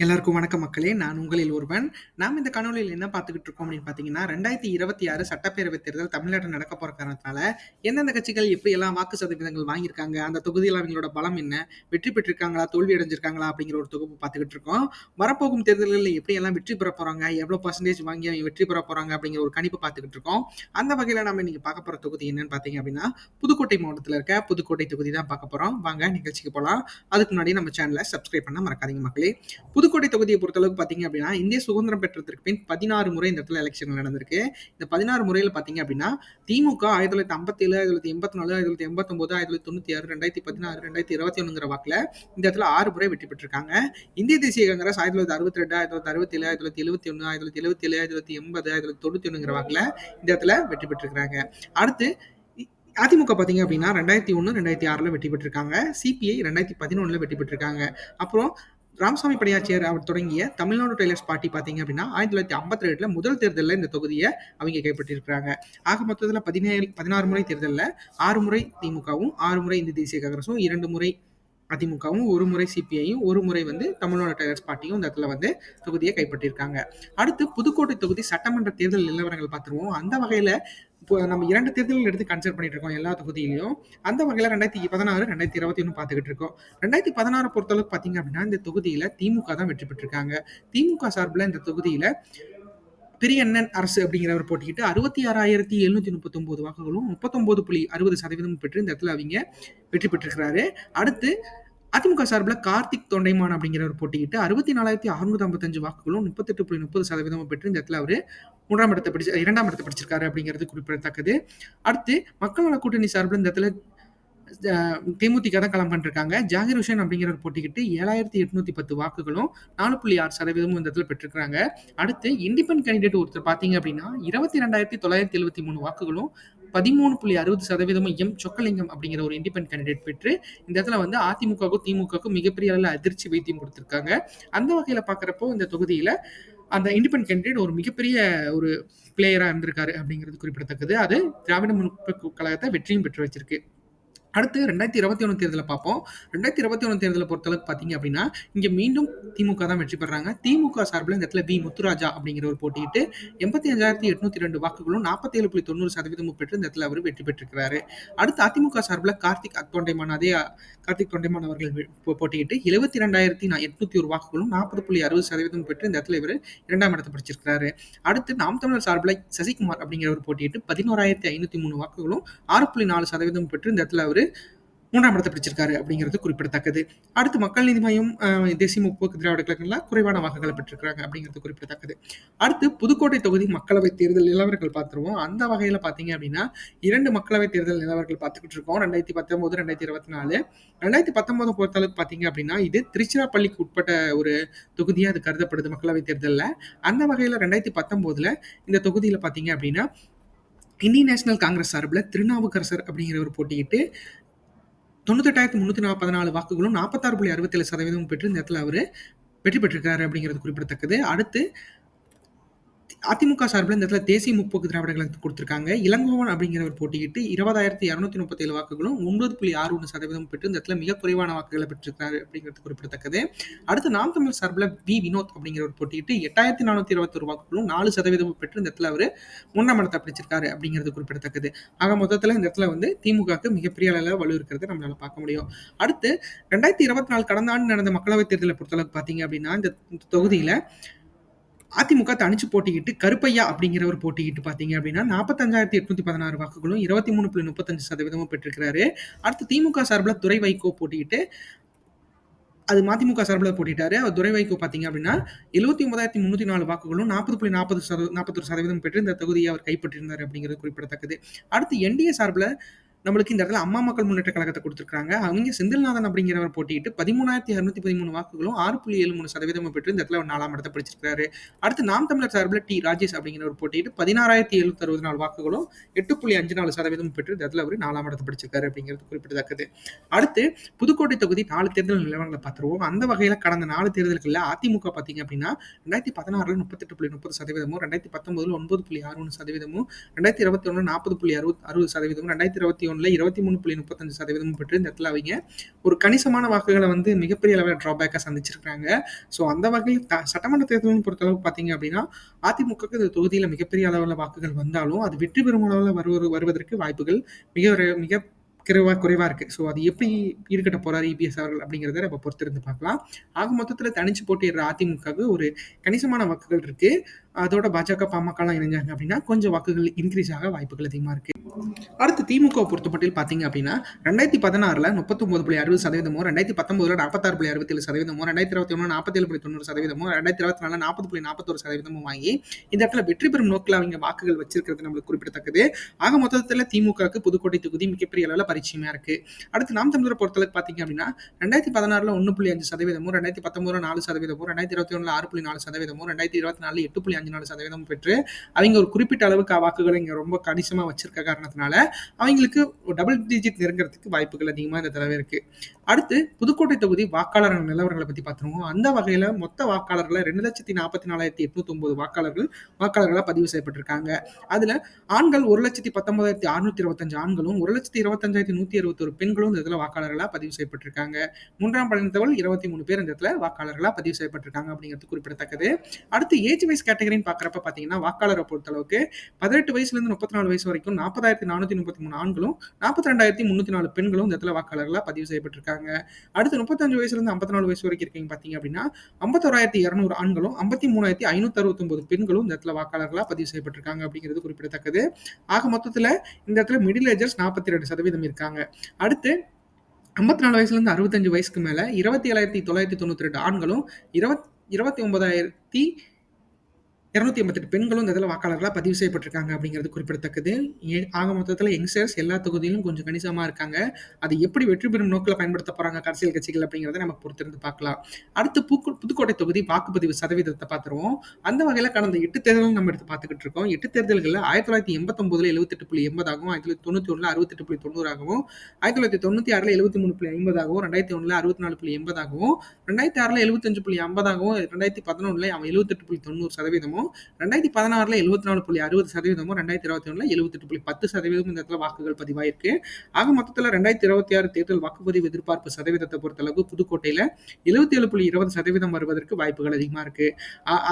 எல்லாருக்கும் வணக்கம் மக்களே. நான் உங்களில் ஒருவன். நாம் இந்த காணொலியில் என்ன பார்த்துக்கிட்டு இருக்கோம் அப்படின்னு பார்த்தீங்கன்னா ரெண்டாயிரத்தி இருபத்தி ஆறு சட்டப்பேரவை தேர்தல் தமிழ்நாட்டில் நடக்க போகிற காரணத்தினால எந்தெந்த கட்சிகள் எப்படி எல்லாம் வாக்கு சதவீதங்கள் வாங்கியிருக்காங்க அந்த தொகுதியில் அவங்களோட பலம் என்ன வெற்றி பெற்றிருக்காங்களா தோல்வி அடைஞ்சிருக்காங்களா அப்படிங்கிற ஒரு தொகுப்பு பார்த்துக்கிட்டு இருக்கோம். வரப்போகும் தேர்தல்களில் எப்படி எல்லாம் வெற்றி பெற போகிறாங்க எவ்வளோ பர்சன்டேஜ் வாங்கி அவங்க வெற்றி பெற போகிறாங்க அப்படிங்கிற ஒரு கணிப்பு பார்த்துக்கிட்டு இருக்கோம். அந்த வகையில் நம்ம இன்னைக்கு பார்க்க போகிற தொகுதி என்னன்னு பார்த்தீங்க அப்படின்னா புதுக்கோட்டை மாவட்டத்தில் இருக்க புதுக்கோட்டை தொகுதி தான் பார்க்க போகிறோம் வாங்க நிகழ்ச்சிக்கு போகலாம் அதுக்கு முன்னாடி நம்ம சேனலை சப்ஸ்கிரைப் பண்ண மறக்காதீங்க மக்களே. புதுக்கோட்டை தொகுதியை பொறுத்தளவுக்கு பார்த்தீங்க அப்படின்னா இந்திய சுதந்திரம் பெற்றதற்கு பின் பதினாறு முறை இந்த இடத்துல எலெக்ஷன் நடந்திருக்கு இந்த பதினாறு முறையில் பார்த்தீங்க அப்படின்னா திமுக ஆயிரத்தி தொள்ளாயிரத்தி ஐம்பத்தேழு ஆயிரத்தி தொள்ளாயிரத்தி எண்பத்தி நாலு ஆயிரத்தி தொள்ளாயிரத்தி எண்பத்தொம்போது ஆயிரத்தி தொள்ளாயிரத்தி தொண்ணூற்றி ஆறு ரெண்டாயிரத்தி பதினாறு ரெண்டாயிரத்தி இருபத்தி ஒன்றுங்கிற வாக்கில் இந்த இடத்துல ஆறு முறை வெற்றி பெற்றிருக்காங்க இந்திய தேசிய காங்கிரஸ் ஆயிரத்தி தொள்ளாயிரத்தி அறுபத்தி ரெண்டு ஆயிரத்தி தொள்ளாயிரத்தி அறுபத்தி ஏழு ஆயிரத்தி தொள்ளாயிரத்தி எழுபத்தி ஒன்று ஆயிரத்தி தொள்ளாயிரத்தி எழுபத்தி ஏழு ஆயிரத்தி தொள்ளாயிரத்தி எண்பது ஆயிரத்தி தொள்ளாயிரத்தி தொண்ணூற்றி ஒன்றுங்கிற வாக்கில் இந்த இடத்துல வெற்றி பெற்றிருக்காங்க அடுத்து அதிமுக பார்த்தீங்க அப்படின்னா ரெண்டாயிரத்தி ஒன்று ரெண்டாயிரத்தி ஆறில் வெற்றி பெற்றிருக்காங்க சிபிஐ ரெண்டாயிரத்தி பதினொன்றில் வெற்றி பெற்றிருக்காங்க அப்புறம் ராமசாமி படையாச்சியர் அவர் தொடங்கிய தமிழ்நாடு டெய்லர்ஸ் பார்ட்டி பார்த்தீங்க அப்படின்னா ஆயிரத்தி தொள்ளாயிரத்தி ஐம்பத்தி ரெண்டுல முதல் தேர்தலில் இந்த தொகுதியை அவங்க கைப்பற்றியிருக்கிறாங்க. ஆக மொத்தத்தில் பதினேழு பதினாறு முறை தேர்தலில் ஆறு முறை திமுகவும் ஆறு முறை இந்திய தேசிய காங்கிரஸும் இரண்டு முறை அதிமுகவும் ஒரு முறை சிபிஐயும் ஒரு முறை வந்து தமிழ்நாடு டைகர்ஸ் பார்ட்டியும் இந்த இடத்துல வந்து தொகுதியை கைப்பற்றியிருக்காங்க. அடுத்து புதுக்கோட்டை தொகுதி சட்டமன்ற தேர்தல் நிலவரங்கள் பார்த்துருவோம். அந்த வகையில் இப்போ நம்ம இரண்டு தேர்தல்கள் எடுத்து கன்சிடர் பண்ணிட்டு இருக்கோம் எல்லா தொகுதியிலையும். அந்த வகையில் ரெண்டாயிரத்தி பதினாறு ரெண்டாயிரத்தி இருபத்தி ஒன்று பார்த்துக்கிட்டு இருக்கோம். ரெண்டாயிரத்தி பதினாறு பொறுத்தளவுக்கு பார்த்தீங்க அப்படின்னா இந்த தொகுதியில் திமுக தான் வெற்றி பெற்றிருக்காங்க. திமுக சார்பில் இந்த தொகுதியில் பெரிய அண்ணன் அரசு அப்படிங்கிறவர் போட்டிக்கிட்டு அறுபத்தி ஆறாயிரத்தி எழுநூத்தி முப்பத்தொன்பது வாக்குகளும் முப்பத்தொன்பது புள்ளி அறுபது சதவீதம் பெற்று இந்த இடத்துல அவங்க வெற்றி பெற்றிருக்கிறாரு. அடுத்து அதிமுக சார்பில் கார்த்திக் தொண்டைமான் அப்படிங்கிறவர் போட்டிக்கிட்டு அறுபத்தி நாலாயிரத்தி அறுநூத்தி ஐம்பத்தஞ்சு வாக்குகளும் முப்பத்தெட்டு புள்ளி முப்பது சதவீதம் பெற்று இந்த இடத்துல அவர் மூன்றாம் இடத்தை படிச்சு இரண்டாம் இடத்தை பிடிச்சிருக்காரு அப்படிங்கிறது குறிப்பிடத்தக்கது. அடுத்து மக்கள் நல கூட்டணி சார்பில் இந்த இடத்துல தேமுதிக தான் களம் பண்ணிருக்காங்க ஜாகிர் ஹுசேன் அப்படிங்கிறவர் போட்டிக்கிட்டு ஏழாயிரத்தி எட்நூத்தி பத்து வாக்குகளும் நாலு புள்ளி ஆறு சதவீதமும் இந்த இடத்துல பெற்றிருக்காங்க அடுத்து இண்டிபெண்ட் கேண்டிடேட் ஒருத்தர் பார்த்தீங்க அப்படின்னா இருபத்தி ரெண்டாயிரத்தி தொள்ளாயிரத்தி எழுபத்தி மூணு வாக்குகளும் பதிமூணு புள்ளி அறுபது சதவீதமும் எம் சொக்கலிங்கம் அப்படிங்கிற ஒரு இண்டிபெண்ட் கேண்டிடேட் பெற்று இந்த இடத்துல வந்து அதிமுகவுக்கும் திமுகவுக்கும் மிகப்பெரிய அளவில் அதிர்ச்சி வைத்தியம் கொடுத்துருக்காங்க. அந்த வகையில் பார்க்குறப்போ இந்த தொகுதியில் அந்த இண்டிபெண்ட் கேண்டிடேட் ஒரு மிகப்பெரிய ஒரு பிளேயராக இருந்திருக்காரு அப்படிங்கிறது குறிப்பிடத்தக்கது. அது திராவிட முன்னேற்ற கழகத்தை வெற்றியும் பெற்று வச்சிருக்கு. அடுத்து ரெண்டாயிரத்தி இருபத்தி ஒன்று தேர்தலை பார்ப்போம். ரெண்டாயிரத்தி இருபத்தி ஒன்று தேர்தலை பொறுத்தளவுக்கு பார்த்தீங்க அப்படின்னா இங்கே மீண்டும் திமுக தான் வெற்றி பெறாங்க. திமுக சார்பில் இந்த இடத்துல வி. முத்துராஜா அப்படிங்கிற ஒரு போட்டியிட்டு எண்பத்தி அஞ்சாயிரத்தி எட்நூத்தி ரெண்டு வாக்குகளும் நாற்பத்தி ஏழு புள்ளி தொண்ணூறு சதவீதமும் பெற்று இந்த இடத்துல அவர் வெற்றி பெற்றிருக்கிறாரு. அடுத்து அதிமுக சார்பில் கார்த்திக் தொண்டைமான் அதே கார்த்திக் தொண்டைமான் அவர்கள் போட்டியிட்டு எழுபத்தி ரெண்டாயிரத்தி எட்நூத்தி ஒரு வாக்குகளும் நாற்பது புள்ளி அறுபது சதவீதம் பெற்று இந்த இடத்துல இவர் இரண்டாம் இடத்தை பிடிச்சிருக்கிறாரு. அடுத்து நாம் தமிழர் சார்பில் சசிகுமார் அப்படிங்கிற ஒரு போட்டியிட்டு பதினோராயிரத்தி ஐநூத்தி மூணு வாக்குகளும் ஆறு புள்ளி நாலு சதவீதம் பெற்று இந்த இடத்துல அவர் மூன்றாம் இடத்தை பிடிச்சிருக்காரு அப்படிங்கிறது குறிப்பிடத்தக்கது. அடுத்து மக்கள் நீதி மையம் தேசிய முற்போக்கு திராவிட கழகங்கள்ல குறைவான வாக்குகளை பெற்றிருக்கிறாங்க அப்படிங்கிறது குறிப்பிடத்தக்கது. அடுத்து புதுக்கோட்டை தொகுதி மக்களவை தேர்தல் நிலவரங்கள் பார்த்துருவோம். அந்த வகையில் பார்த்தீங்க அப்படின்னா இரண்டு மக்களவை தேர்தல் நிலவரங்கள் பார்த்துக்கிட்டு இருக்கோம். ரெண்டாயிரத்தி பத்தொன்பது ரெண்டாயிரத்தி இருபத்தி நாலு ரெண்டாயிரத்தி பத்தொன்பது பொறுத்தளவுக்கு பார்த்தீங்க அப்படின்னா இது திருச்சிராப்பள்ளிக்கு உட்பட்ட ஒரு தொகுதியாக அது கருதப்படுது மக்களவை தேர்தலில். அந்த வகையில் ரெண்டாயிரத்தி பத்தொம்போதுல இந்த தொகுதியில் பார்த்தீங்க அப்படின்னா இந்தியன் நேஷனல் காங்கிரஸ் சார்பில் திருநாவுக்கரசர் அப்படிங்கிற ஒரு போட்டியிட்டு தொண்ணூத்தெட்டாயிரத்தி முந்நூற்றி நாற்பது நாலு வாக்குகளும் நாற்பத்தாறு புள்ளி அறுபத்தேழு சதவீதம் பெற்று இந்த இடத்துல அவர் வெற்றி பெற்றிருக்காரு அப்படிங்கிறது குறிப்பிடத்தக்கது. அடுத்து அதிமுக சார்பில் இந்த இடத்துல தேசிய முற்போக்கு திராவிட கழகத்துக்கு கொடுத்துருக்காங்க. இளங்கோவன் அப்படிங்கிறவர் போட்டியிட்டு இருபதாயிரத்தி இரநூத்தி முப்பத்தேழு வாக்குகளும் ஒன்பது புள்ளி ஆறு ஒன்று சதவீதம் பெற்று இந்த இடத்துல மிக குறைவான வாக்குகளை பெற்றிருக்காரு அப்படிங்கிறது குறிப்பிடத்தக்கது. அடுத்து நாம் தமிழ் சார்பில் வி. வினோத் அப்படிங்கிறவர் போட்டியிட்டு எட்டாயிரத்தி நானூற்றி இருபத்தொரு வாக்குகளும் நாலு சதவீதம் பெற்று இந்த இடத்துல அவர் மூன்றாம் இடத்தை பிடிச்சிருக்காரு அப்படிங்கிறது குறிப்பிடத்தக்கது. ஆக மொத்தத்தில் இந்த இடத்துல வந்து திமுகவுக்கு மிகப்பெரிய அளவில் வலு இருக்கிறது நம்மளால பார்க்க முடியும். அடுத்து ரெண்டாயிரத்தி இருபத்தி நாலு கடந்த ஆண்டு நடந்த மக்களவைத் தேர்தலை பொறுத்தளவுக்கு பார்த்தீங்க அப்படின்னா இந்த தொகுதியில் அதிமுக தனிச்சு போட்டிக்கிட்டு கருப்பையா அப்படிங்கிறவர் போட்டிக்கிட்டு பார்த்தீங்க அப்படின்னா நாற்பத்தஞ்சாயிரத்தி எட்நூத்தி பதினாறு வாக்குகளும் இருபத்தி மூணு புள்ளி முப்பத்தஞ்சு சதவீதமும் பெற்றிருக்கிறாரு. அடுத்து திமுக சார்பில் துறை வைகோ போட்டிக்கிட்டு அது மதிமுக சார்பில் போட்டிட்டாரு அவர் துறை வைகோ பார்த்தீங்க அப்படின்னா எழுபத்தி ஒன்பதாயிரத்தி முந்நூற்றி நாலு வாக்குகளும் நாற்பது புள்ளி நாற்பது சதவீதம் நாற்பத்தொரு சதவீதம் பெற்று இந்த தொகுதியை அவர் கைப்பற்றியிருந்தார் அப்படிங்கிறது குறிப்பிடத்தக்கது. அடுத்து என்டிஏ சார்பில் நம்மளுக்கு இந்த இடத்துல அம்மா மக்கள் முன்னேற்ற கழகத்தை கொடுத்துருக்காங்க அவங்க செந்தில்நாதன் அப்படிங்கிறவர் போட்டிட்டு பதிமூணாயிரத்தி அறுநூத்தி பதிமூணு வாக்குகளும் ஆறு புள்ளி ஏழு மூணு சதவீதம் பெற்று இந்த இடத்துல நாலாம் இடத்தை பிடிச்சிருக்காரு அடுத்து நாம் தமிழர் சார்பில் டி ராஜேஷ் அப்படிங்கிறவர் போட்டிட்டு பதினாறாயிரத்தி எழுநூத்தி அறுபது நாலு வாக்குகளும் எட்டு புள்ளி அஞ்சு நாலு சதவீதம் பெற்று இந்த இடத்துல அவர் நாலாம் இடத்தை பிடிச்சிருக்காரு அப்படிங்கிறது குறிப்பிடத்தக்கது. அடுத்து புதுக்கோட்டை தொகுதி நாலு தேர்தல் நிலவரங்களை பார்த்துருவோம். அந்த வகையில் கடந்த நாலு தேர்தல்களில் அதிமுக பார்த்தீங்க அப்படின்னா ரெண்டாயிரத்தி பதினாறுல முப்பத்தெட்டு புள்ளி முப்பது சதவீதமும் ரெண்டாயிரத்தி பத்தொன்பதுல ஒன்பது புள்ளி ஆறு ஒன்று சதவீதமும் ரெண்டாயிரத்தி இருபத்தி ஒன்று நாற்பது புள்ளி அறுபது அறுபது சதவீதமும் ரெண்டாயிரத்தி இருபத்தி ஒன்றில் இருபத்தி மூணு புள்ளி முப்பத்தஞ்சு சதவீதமும் பெற்று இந்த இடத்துல அவங்க ஒரு கணிசமான வாக்குகளை வந்து மிகப்பெரிய அளவில் ட்ராபேக்காக சந்திச்சிருக்காங்க ஸோ அந்த வகையில் த சட்டமன்ற தேர்தலும் பொறுத்தளவுக்கு பார்த்தீங்க அப்படின்னா அதிமுகவுக்கு இந்த தொகுதியில் மிகப்பெரிய அளவில் வாக்குகள் வந்தாலும் அது வெற்றி பெறும் அளவில் வருவது வருவதற்கு வாய்ப்புகள் மிக மிக குறைவாக குறைவாக இருக்கு. ஸோ அது எப்படி ஈடுகட்ட போறாரு இபிஎஸ் அவர்கள் அப்படிங்கிறத நம்ம பொறுத்திருந்து பார்க்கலாம். ஆக மொத்தத்தில் தனிச்சு போட்டியிடுற அதிமுகவுக்கு ஒரு கணிசமான வாக்குகள் இருக்கு. அதோட பாஜக பாமகலாம் இணைஞ்சாங்க அப்படின்னா கொஞ்சம் வாக்குகள் இன்க்ரீஸ் ஆக வாய்ப்புகள் அதிகமாக இருக்கு. அடுத்து திமுக பொறுத்தமட்டில் பார்த்தீங்க அப்படின்னா ரெண்டாயிரத்தி பதினாறுல முப்பத்தொம்பது புள்ளி அறுபது சதவீதமோ ரெண்டாயிரத்தி பத்தொன்பதுல நாற்பத்தாறு புள்ளி அறுபத்தேழு சதவீதமோ ரெண்டாயிரத்தி இருபத்தி ஒன்று நாற்பத்தேழு புள்ளி தொண்ணூறு சதவீதமோ ரெண்டாயிரத்தி இருபத்தி நாலு நாற்பது புள்ளி நாற்பத்தொரு சதவீதமும் வாங்கி இந்த இடத்துல வெற்றி பெறும் நோக்கில் அவங்க வாக்குகள் வச்சிருக்கிறது நம்மளுக்கு குறிப்பிடத்தக்கது. ஆக மொத்தத்தில் திமுகவுக்கு புதுக்கோட்டை தொகுதி மிகப்பெரிய அளவில் பரிச்சயமா இருக்கு. அடுத்து நாம் தமிழரை பொறுத்தளவுக்கு பார்த்தீங்க அப்படின்னா ரெண்டாயிரத்தி பதினாறுல ஒன்று புள்ளி அஞ்சு சதவீதமும் ரெண்டாயிரத்தி பத்தொம்பதுல நாலு சதவீதமும் ரெண்டாயிரத்தி இருபத்தி ஒன்றில் ஆறு புள்ளி நாலு சதவீதமும் ரெண்டாயிரத்தி இருபத்தி நாலு எட்டு புள்ளி அஞ்சு நாலு சதவீதமும் பெற்று அவங்க ஒரு குறிப்பிட்ட அளவுக்கு வாக்குகளை இங்கே ரொம்ப கணிசமாக வச்சிருக்க காரணத்தினால அவங்களுக்கு டபுள் டிஜிட் நெருங்கிறதுக்கு வாய்ப்புகள் அதிகமாக இந்த தடவை இருக்கு. அடுத்து புதுக்கோட்டை தொகுதி வாக்காளர் நிலவரங்களை பற்றி பார்த்துருவோம். அந்த வகையில் மொத்த வாக்காளர்களை ரெண்டு லட்சத்தி நாற்பத்தி நாலாயிரத்தி எட்நூத்தி ஒன்பது வாக்காளர்கள் வாக்காளர்களாக பதிவு செய்யப்பட்டிருக்காங்க. அதில் ஆண்கள் ஒரு லட்சத்தி பத்தொன்பதாயிரத்தி அறுநூத்தி இருபத்தஞ்சு ஆண்களும் ஒரு லட்சத்தி இருபத்தஞ்சாயிரத்தி நூற்றி இருபத்தொரு பெண்களும் இந்த இதில் வாக்காளர்களாக பதிவு செய்யப்பட்டிருக்காங்க. மூன்றாம் பழனித்தவள் இருபத்தி மூணு பேர் இந்த இடத்துல வாக்காளர்களாக பதிவு செய்யப்பட்டிருக்காங்க அப்படிங்கிறது குறிப்பிடத்தக்கது. அடுத்து ஏஜ் வைஸ் கேட்டகரின்னு பார்க்குறப்ப பார்த்தீங்கன்னா வாக்காளரை பொறுத்தளவுக்கு பதினெட்டு வயசுலேருந்து முப்பத்தி நாலு வயசு வரைக்கும் நாற்பதாயிரம் நாற்பதாயிரத்தி நானூற்றி முப்பத்தி மூணு ஆண்களும் நாற்பத்தி ரெண்டாயிரத்தி முந்நூற்றி நாலு பெண்களும் இந்த இடத்துல வாக்காளர்களாக பதிவு செய்யப்பட்டிருக்காங்க. அடுத்து முப்பத்தஞ்சு வயசுலேருந்து ஐம்பத்தி நாலு வயசு வரைக்கும் இருக்கீங்க பார்த்தீங்க அப்படின்னா ஐம்பத்தோராயிரத்தி இரநூறு ஆண்களும் ஐம்பத்தி மூணாயிரத்தி ஐநூற்றி அறுபத்தொம்பது பெண்களும் இந்த இடத்துல வாக்காளர்களாக பதிவு செய்யப்பட்டிருக்காங்க அப்படிங்கிறது குறிப்பிடத்தக்கது. ஆக மொத்தத்தில் இந்த இடத்துல மிடில் ஏஜர்ஸ் நாற்பத்தி ரெண்டு சதவீதம் இருக்காங்க. அடுத்து ஐம்பத்தி நாலு வயசுலேருந்து அறுபத்தஞ்சு வயசுக்கு மேலே இருபத்தி ஏழாயிரத்தி தொள்ளாயிரத்தி தொண்ணூற்றி ரெண்டு ஆண்களும் இருபத் இருபத்தி ஒன்பதாயிரத்தி இரநூத்தி ஐம்பத்தெட்டு பெண்களும் இந்த இதில் வாக்காளர்களாக பதிவு செய்யப்பட்டிருக்காங்க அப்படிங்கிறது குறிப்பிடத்தக்கது. ஆக மொத்தத்தில் யங்ஸ்டர்ஸ் எல்லா தொகுதியிலும் கொஞ்சம் கணிசமாக இருக்காங்க. அது எப்படி வெற்றி பெறும் நோக்கில் பயன்படுத்த போகிறாங்க அரசியல் கட்சிகள் அப்படிங்கிறத நம்ம பொறுத்திருந்து பார்க்கலாம். அடுத்து புக்கு புதுக்கோட்டை தொகுதி வாக்குப்பதிவு சதவீதத்தை பார்த்துருவோம். அந்த வகையில் கடந்த எட்டு தேர்தலும் நம்ம எடுத்து பார்த்துக்கிட்டு இருக்கோம். எட்டு தேர்தல்களில் ஆயிரத்தி தொள்ளாயிரத்தி எண்பத்தொம்போதில் எழுபத்தெட்டு புள்ளி எண்பதாகவும் ஆயிரத்தி தொள்ளாயிரத்தி தொண்ணூற்றி ஒன்றில் அறுபத்தெட்டு புள்ளி தொண்ணூறாகவும் ஆயிரத்தி தொள்ளாயிரத்தி தொண்ணூற்றி ஆறில் எழுபத்தி மூணு புள்ளி ஐம்பதாகவும் ரெண்டாயிரத்தி ஒன்றில் அறுபத்தி நாலு புள்ளி எண்பதாகவும் ரெண்டாயிரத்தி ஆறில் எழுபத்தஞ்சு புள்ளி ஐம்பதாகவும் ரெண்டாயிரத்தி பதினொன்றில் அவன் எழுபத்தெட்டு புள்ளி தொண்ணூறு சதவீதமும் ரெண்டாயிரத்தி பதினாறுல எழுபத்தி நாலு புள்ளி அறுபது சதவீதமும் ரெண்டாயிரத்தி இருபத்தி ஒன்றில் எழுபத்தெட்டு புள்ளி பத்து சதவீதம் இந்த இடத்துல வாக்குகள் பதிவாயிருக்கு. ஆக மொத்தத்தில் ரெண்டாயிரத்தி இருபத்தி ஆறு தேர்தல் வாக்குப்பதிவு எதிர்பார்ப்பு சதவீதத்தை பொறுத்தளவு புதுக்கோட்டையில் எழுபத்தி ஏழு புள்ளி இருபது சதவீதம் வருவதற்கு வாய்ப்புகள் அதிகமாக இருக்கு.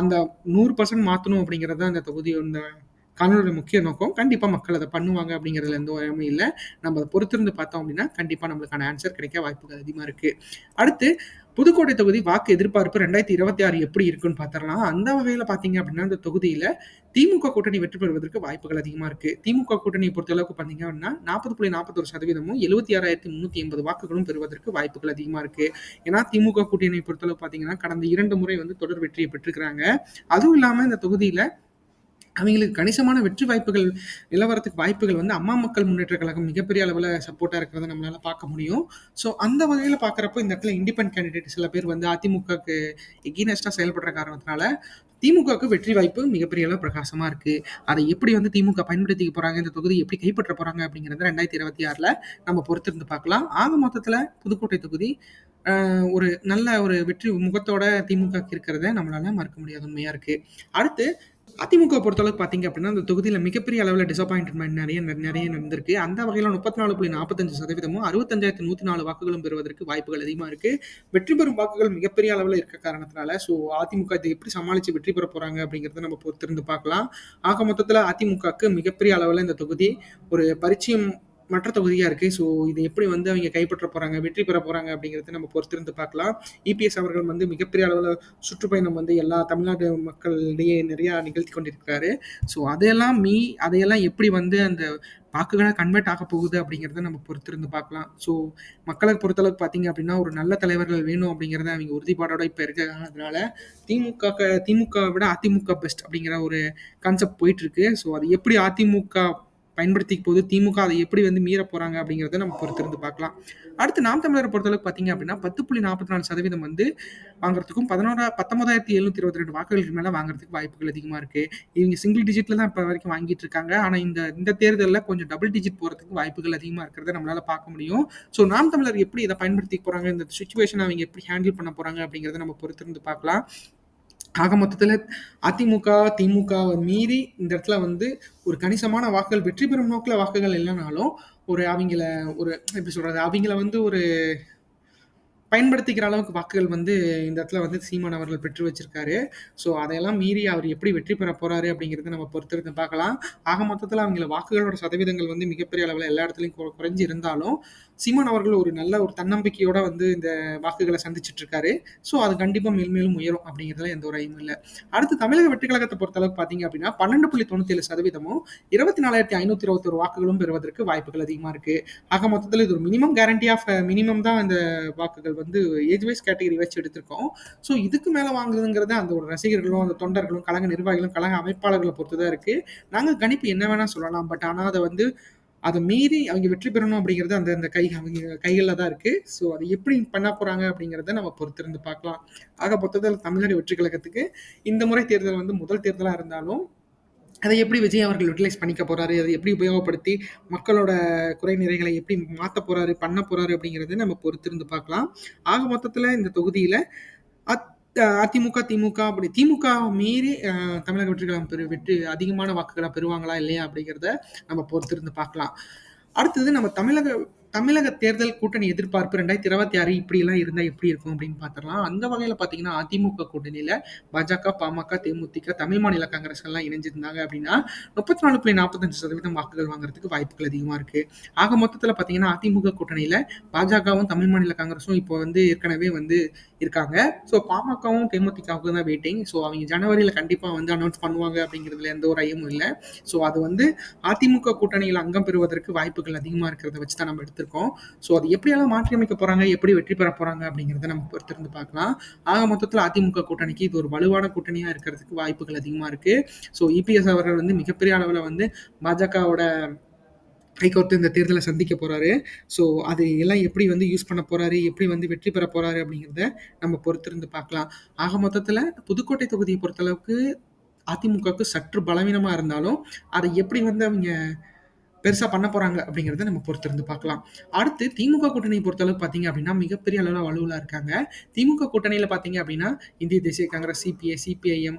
அந்த நூறு பர்சன்ட் மாற்றணும் அப்படிங்கிறது தான் தொகுதி இந்த காணொலியோட முக்கிய நோக்கம். கண்டிப்பாக மக்கள் அதை பண்ணுவாங்க அப்படிங்கிறதுல எந்த உயரமும் இல்லை. நம்ம அதை பொறுத்திருந்து பார்த்தோம் அப்படின்னா கண்டிப்பாக நம்மளுக்கான ஆன்சர் கிடைக்க வாய்ப்புகள் அதிகமாக இருக்கு. அடுத்து புதுக்கோட்டை தொகுதி வாக்கு எதிர்பார்ப்பு ரெண்டாயிரத்தி இருபத்தி ஆறு எப்படி இருக்குன்னு பார்த்துடலாம். அந்த வகையில் பார்த்தீங்க அப்படின்னா இந்த தொகுதியில் திமுக கூட்டணி வெற்றி பெறுவதற்கு வாய்ப்புகள் அதிகமாக இருக்குது திமுக கூட்டணியை பொறுத்தளவுக்கு பார்த்தீங்க அப்படின்னா நாற்பது புள்ளி நாற்பத்தொரு சதவீதமும் எழுபத்தி ஆறாயிரத்தி முந்நூற்றி எண்பது வாக்குகளும் பெறுவதற்கு வாய்ப்புகள் அதிகமாக இருக்குது ஏன்னா திமுக கூட்டணியை பொறுத்தளவு பார்த்தீங்கன்னா கடந்த இரண்டு முறை வந்து தொடர் வெற்றியை பெற்றிருக்கிறாங்க. அதுவும் இல்லாமல் இந்த தொகுதியில் அவங்களுக்கு கணிசமான வெற்றி வாய்ப்புகள் நிலவரத்துக்கு வாய்ப்புகள் வந்து அம்மா மக்கள் முன்னேற்ற கழகம் மிகப்பெரிய அளவில் சப்போர்ட்டாக இருக்கிறத நம்மளால் பார்க்க முடியும். ஸோ அந்த வகையில் பார்க்குறப்போ இந்த இடத்துல இண்டிபெண்ட் கேண்டிடேட் சில பேர் வந்து அதிமுகவுக்கு எகினஸ்டாக செயல்படுற காரணத்தினால திமுகவுக்கு வெற்றி வாய்ப்பு மிகப்பெரிய அளவு பிரகாசமாக இருக்குது அதை எப்படி வந்து திமுக பயன்படுத்திக்க போகிறாங்க இந்த தொகுதி எப்படி கைப்பற்ற போகிறாங்க அப்படிங்கிறத ரெண்டாயிரத்தி இருபத்தி ஆறில் நம்ம பொறுத்திருந்து பார்க்கலாம். ஆக மொத்தத்தில் புதுக்கோட்டை தொகுதி ஒரு நல்ல ஒரு வெற்றி முகத்தோட திமுக இருக்கிறத நம்மளால மறக்க முடியாத உண்மையாக இருக்குது அடுத்து அதிமுக பொறுத்தளவுக்கு பார்த்தீங்க அப்படின்னா அந்த தொகுதியில் மிகப்பெரிய அளவில் டிசப்பாயின்மெண்ட் நிறைய நிறைய நடந்திருக்கு. அந்த வகையில் முப்பத்தி நாலு புள்ளி நாற்பத்தஞ்சு சதவீதமும் அறுபத்தஞ்சாயிரத்தி நூற்றி நாலு வாக்குகளும் பெறுவதற்கு வாய்ப்புகள் அதிகமாக இருக்குது வெற்றி பெறும் வாக்குகள் மிகப்பெரிய அளவில் இருக்க காரணத்தினால ஸோ அதிமுக இதை எப்படி சமாளித்து வெற்றி பெற போகிறாங்க அப்படிங்கிறத நம்ம பொறுத்திருந்து பார்க்கலாம். ஆக மொத்தத்தில் அதிமுகவுக்கு மிகப்பெரிய அளவில் இந்த தொகுதி ஒரு பரிச்சயம் மற்ற தொகுதியாக இருக்குது ஸோ இதை எப்படி வந்து அவங்க கைப்பற்ற போகிறாங்க வெற்றி பெற போகிறாங்க அப்படிங்கிறத நம்ம பொறுத்திருந்து பார்க்கலாம். இபிஎஸ் அவர்கள் வந்து மிகப்பெரிய அளவில் சுற்றுப்பயணம் வந்து எல்லா தமிழ்நாடு மக்களிடையே நிறையா நிகழ்த்தி கொண்டிருக்கிறாரு. ஸோ அதையெல்லாம் மீ அதையெல்லாம் எப்படி வந்து அந்த வாக்குகளாக கன்வெர்ட் ஆக போகுது அப்படிங்கிறத நம்ம பொறுத்திருந்து பார்க்கலாம். ஸோ மக்களை பொறுத்தளவுக்கு பார்த்தீங்க அப்படின்னா ஒரு நல்ல தலைவர்கள் வேணும் அப்படிங்கிறத அவங்க உறுதிப்பாடோட இப்போ இருக்கிறதுனால திமுக திமுக விட அதிமுக பெஸ்ட் அப்படிங்கிற ஒரு கான்செப்ட் போயிட்டு இருக்கு. ஸோ அது எப்படி அதிமுக பயன்படுத்திக்க போகுது. திமுக அதை எப்படி வந்து மீற போறாங்க அப்படிங்கிறத நம்ம பொறுத்திருந்து பார்க்கலாம். அடுத்து நாம் தமிழரை பொறுத்தளவுக்கு பார்த்தீங்க அப்படின்னா பத்து புள்ளி நாற்பத்தி நாலு சதவீதம் வந்து வாங்குறதுக்கும் பதினோரா பத்தொன்பதாயிரத்தி எழுநூத்தி இருபத்தி ரெண்டு வாக்குகளுக்கு மேலே வாங்குறதுக்கு வாய்ப்புகள் அதிகமாக இருக்கு. இவங்க சிங்கிள் டிஜிட்ல தான் இப்போ வரைக்கும் வாங்கிட்டு இருக்காங்க. ஆனால் இந்த இந்த தேர்தலில் கொஞ்சம் டபுள் டிஜிட் போகிறதுக்கு வாய்ப்புகள் அதிகமாக இருக்கிறத நம்மளால பார்க்க முடியும். ஸோ நாம் தமிழர் எப்படி இதை பயன்படுத்தி போறாங்க? இந்த சுச்சுவேஷனை அவங்க எப்படி ஹேண்டில் பண்ண போறாங்க அப்படிங்கிறத நம்ம பொறுத்திருந்து பார்க்கலாம். ஆக மொத்தத்தில் அதிமுக, திமுக மீறி இந்த இடத்துல வந்து ஒரு கணிசமான வாக்குகள் வெற்றி பெறும் நோக்கில் வாக்குகள் இல்லைனாலும் ஒரு அவங்கள ஒரு எப்படி சொல்றது? அவங்கள வந்து ஒரு பயன்படுத்திக்கிற அளவுக்கு வாக்குகள் வந்து இந்த இடத்துல வந்து சீமான் அவர்கள் பெற்று வச்சிருக்காரு. ஸோ அதையெல்லாம் மீறி அவர் எப்படி வெற்றி பெற போறாரு அப்படிங்கிறத நம்ம பொறுத்திருந்து பார்க்கலாம். ஆக மொத்தத்தில் அவங்கள வாக்குகளோட சதவீதங்கள் வந்து மிகப்பெரிய அளவில் எல்லா இடத்துலையும் குறைஞ்சி குறைஞ்சு இருந்தாலும், சீமான் அவர்கள் ஒரு நல்ல ஒரு தன்னம்பிக்கையோட வந்து இந்த வாக்குகளை சந்திச்சுட்டு இருக்காரு. ஸோ அது கண்டிப்பாக மேல்மேலும் உயரும் அப்படிங்கிறதுல எந்த ஒரு ஐயும் இல்லை அடுத்து தமிழக வெற்றி கழகத்தை பொறுத்தளவுக்கு பார்த்தீங்க அப்படின்னா 12.97% 24,521 வாக்குகளும் பெறுவதற்கு வாய்ப்புகள் அதிகமாக இருக்கு. ஆக மொத்தத்தில் இது ஒரு மினிமம் கேரண்டி ஆஃப் மினிமம் தான் இந்த வாக்குகள் வந்து ஏஜ் வைஸ் கேட்டகரி வச்சு எடுத்திருக்கோம். ஸோ இதுக்கு மேலே வாங்குறதுங்கிறது அந்த ஒரு ரசிகர்களும், அந்த தொண்டர்களும், கழக நிர்வாகிகளும், கழக அமைப்பாளர்களை பொறுத்து தான் இருக்கு. நாங்கள் கணிப்பு என்ன வேணா சொல்லலாம். பட் ஆனால் அதை வந்து அதை மீறி அவங்க வெற்றி பெறணும் அப்படிங்கிறது அந்த அந்த கை அவங்க கைகளில் தான் இருக்குது ஸோ அதை எப்படி பண்ண போகிறாங்க அப்படிங்கிறத நம்ம பொறுத்திருந்து பார்க்கலாம். ஆக பொறுத்ததில் தமிழ்நாடு வெற்றி கழகத்துக்கு இந்த முறை தேர்தல் வந்து முதல் தேர்தலாக இருந்தாலும், அதை எப்படி விஜய் அவர்கள் யூட்டிலைஸ் பண்ணிக்க போறாரு? அதை எப்படி உபயோகப்படுத்தி மக்களோட குறை நிறைகளை எப்படி மாத்த போறாரு, பண்ண போறாரு அப்படிங்கிறத நம்ம பொறுத்திருந்து பார்க்கலாம். ஆக மொத்தத்துல இந்த தொகுதியில அத் அதிமுக, திமுக அப்படி திமுக மீறி தமிழக வெற்றிக் பெரு பெறு வெற்றி அதிகமான வாக்குகளை பெறுவாங்களா? இல்லையா? அப்படிங்கிறத நம்ம பொறுத்திருந்து பார்க்கலாம். அடுத்தது நம்ம தமிழக தமிழக தேர்தல் கூட்டணி எதிர்பார்ப்பு 2026 இப்படியெல்லாம் இருந்தால் எப்படி இருக்கும் அப்படின்னு பார்த்துரலாம். அந்த வகையில் பார்த்தீங்கன்னா, அதிமுக கூட்டணியில் பாஜக, பாமக, தேமுதிக, தமிழ் மாநில காங்கிரஸ் எல்லாம் இணைஞ்சிருந்தாங்க அப்படின்னா, 34.45% வாக்குகள் வாங்குறதுக்கு வாய்ப்புகள் அதிகமாக இருக்குது ஆக மொத்தத்தில் பார்த்தீங்கன்னா, அதிமுக கூட்டணியில் பாஜகவும், தமிழ் மாநில காங்கிரஸும் இப்போ வந்து ஏற்கனவே வந்து இருக்காங்க. ஸோ பாமகவும், தேமுதிகவுக்கும் தான் வெயிட்டிங். ஸோ அவங்க ஜனவரியில் கண்டிப்பாக வந்து அனௌன்ஸ் பண்ணுவாங்க அப்படிங்கிறதுல எந்த ஒரு ஐயமும் இல்லை ஸோ அது வந்து அதிமுக கூட்டணியில் அங்கம் பெறுவதற்கு வாய்ப்புகள் அதிகமாக இருக்கிறத வச்சு தான் நம்ம எடுத்திருக்கோம். ஸோ அது எப்படியெல்லாம் மாற்றியமைக்க போறாங்க, எப்படி வெற்றி பெற போறாங்க அப்படிங்கிறத நம்ம பொறுத்திருந்து பார்க்கலாம். ஆக மொத்தத்தில் அதிமுக கூட்டணிக்கு இது ஒரு வலுவான கூட்டணியாக இருக்கிறதுக்கு வாய்ப்புகள் அதிகமாக இருக்கு. ஸோ இபிஎஸ் அவர்கள் வந்து மிகப்பெரிய அளவில் வந்து பாஜகவோட கைகோர்த்து இந்த தேர்தலை சந்திக்க போறாரு. ஸோ அது எல்லாம் எப்படி வந்து யூஸ் பண்ண போறாரு, எப்படி வந்து வெற்றி பெற போறாரு அப்படிங்கிறத நம்ம பொறுத்திருந்து பார்க்கலாம். ஆக மொத்தத்தில் புதுக்கோட்டை தொகுதியை பொறுத்தளவுக்கு அதிமுகவுக்கு சற்று பலவீனமாக இருந்தாலும், அதை எப்படி வந்து அவங்க பெருசா பண்ண போறாங்க அப்படிங்கிறத நம்ம பொறுத்திருந்து பார்க்கலாம். அடுத்து திமுக கூட்டணிய பொறுத்தளவு பார்த்தீங்க அப்படின்னா, மிகப்பெரிய அளவில் வலுவில் இருக்காங்க. திமுக கூட்டணியில பார்த்தீங்க அப்படின்னா, இந்திய தேசிய காங்கிரஸ், சிபிஐ, சிபிஐஎம்,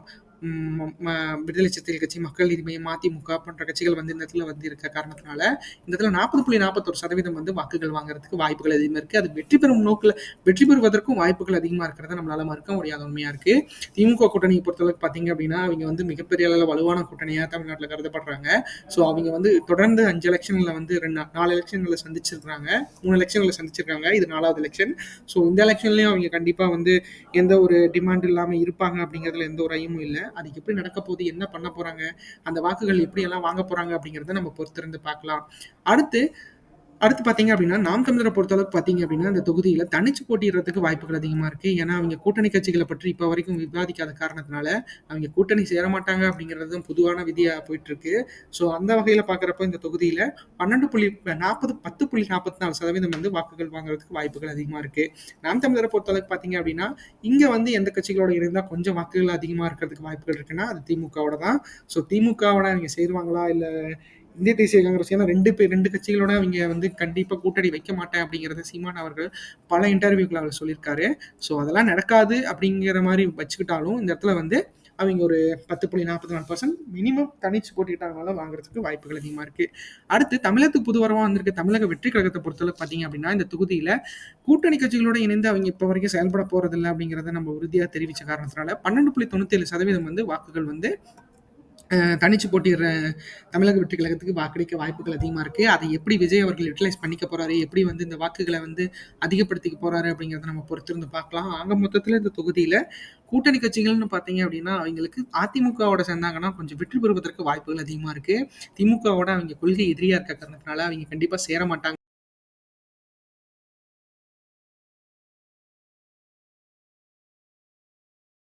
விடுதலை சிறுத்தைகள் கட்சி, மக்கள் நீதி மய்யம், மதிமுக போன்ற கட்சிகள் வந்து இந்த இடத்துல வந்து இருக்க காரணத்தினால, இந்த இடத்துல 40.41% வந்து வாக்குகள் வாங்குறதுக்கு வாய்ப்புகள் அதிகமா இருக்கு. அது வெற்றி பெறும் நோக்கில் வெற்றி பெறுவதற்கும் வாய்ப்புகள் அதிகமா இருக்கிறத நம்மளால மறுக்க முடியாத உண்மையா இருக்கு. திமுக கூட்டணியை பொறுத்தளவுக்கு பார்த்தீங்க அப்படின்னா, அவங்க வந்து மிகப்பெரிய அளவில் வலுவான கூட்டணியா தமிழ்நாட்டில் கருதப்படுறாங்க. ஸோ அவங்க வந்து தொடர்ந்து அஞ்சு எலெக்ஷனில் வந்து ரெண்டு நாலு எலெக்ஷன்களை சந்திச்சிருக்காங்க. மூணு எலெக்ஷன்களை சந்திச்சிருக்காங்க. இது நாலாவது எலக்ஷன். ஸோ இந்த எலக்ஷன்லயும் அவங்க கண்டிப்பா வந்து எந்த ஒரு டிமாண்ட் இல்லாம இருப்பாங்க அப்படிங்கிறதுல எந்த ஒரு ஐயமும் இல்லை அது எப்படி நடக்க போகுது, என்ன பண்ண போறாங்க, அந்த வாக்குகள் எப்படி எல்லாம் வாங்க போறாங்க அப்படிங்கறத நம்ம பொறுத்திருந்து பார்க்கலாம். அடுத்து அடுத்து பார்த்தீங்க அப்படின்னா, நாம் தமிழரை பொறுத்தளவுக்கு பார்த்தீங்க அப்படின்னா, இந்த தொகுதியில தனிச்சு போட்டிடுறதுக்கு வாய்ப்புகள் அதிகமா இருக்கு. ஏன்னா, அவங்க கூட்டணி கட்சிகளை பற்றி இப்ப வரைக்கும் விவாதிக்காத காரணத்தினால, அவங்க கூட்டணி சேர மாட்டாங்க அப்படிங்கிறதும் பொதுவான விதியா போயிட்டுருக்கு. ஸோ அந்த வகையில பார்க்குறப்ப இந்த தொகுதியில 12 புள்ளி 40 10.44% வந்து வாக்குகள் வாங்குறதுக்கு வாய்ப்புகள் அதிகமா இருக்கு. நாம் தமிழரை பொறுத்தளவுக்கு பார்த்தீங்க அப்படின்னா, இங்க வந்து எந்த கட்சிகளோட இணைந்தா கொஞ்சம் வாக்குகள் அதிகமா இருக்கிறதுக்கு வாய்ப்புகள் இருக்குன்னா, அது திமுகவோட தான். ஸோ திமுகவோட அவிங்க சேருவாங்களா? இல்ல இந்திய தேசிய காங்கிரஸ் ஏன்னா ரெண்டு பேர் ரெண்டு கட்சிகளோட அவங்க வந்து கண்டிப்பாக கூட்டணி வைக்க மாட்டேன் அப்படிங்கிறத சீமான் அவர்கள் பல இன்டர்வியூக்கள் அவர் சொல்லியிருக்காரு. ஸோ அதெல்லாம் நடக்காது அப்படிங்கிற மாதிரி வச்சுக்கிட்டாலும், இந்த இடத்துல வந்து அவங்க ஒரு 10.44% மினிமம் தனிச்சு போட்டியிட்டாங்கனாலும் வாங்குறதுக்கு வாய்ப்புகள் அதிகமாக இருக்கு. அடுத்து தமிழகத்துக்கு புது வந்திருக்க தமிழக வெற்றி கழகத்தை பொறுத்தளவு பார்த்தீங்க அப்படின்னா, இந்த தொகுதியில் கூட்டணி கட்சிகளோட இணைந்து அவங்க இப்போ வரைக்கும் செயல்பட போகிறதில்ல அப்படிங்கிறத நம்ம உறுதியாக தெரிவித்த காரணத்தினால 12.97% வந்து வாக்குகள் வந்து தனிச்சு போட்டிடுற தமிழக வெற்றி கழகத்துக்கு வாக்களிக்க வாய்ப்புகள் அதிகமாக இருக்குது அதை எப்படி விஜய் அவர்கள் யூட்டிலைஸ் பண்ணிக்க போறாரு, எப்படி வந்து இந்த வாக்குகளை வந்து அதிகப்படுத்திக்க போகிறாரு அப்படிங்கிறத நம்ம பொறுத்திருந்து பார்க்கலாம். ஆக மொத்தத்தில் இந்த தொகுதியில் கூட்டணி கட்சிகள்னு பார்த்தீங்க அப்படின்னா, அவங்களுக்கு அதிமுகவோட சேர்ந்தாங்கன்னா கொஞ்சம் வெற்றி பெறுவதற்கு வாய்ப்புகள் அதிகமாக இருக்குது திமுகவோட அவங்க கொள்கை எதிரியாக இருக்க காரணத்தினால, கண்டிப்பாக சேர மாட்டாங்க.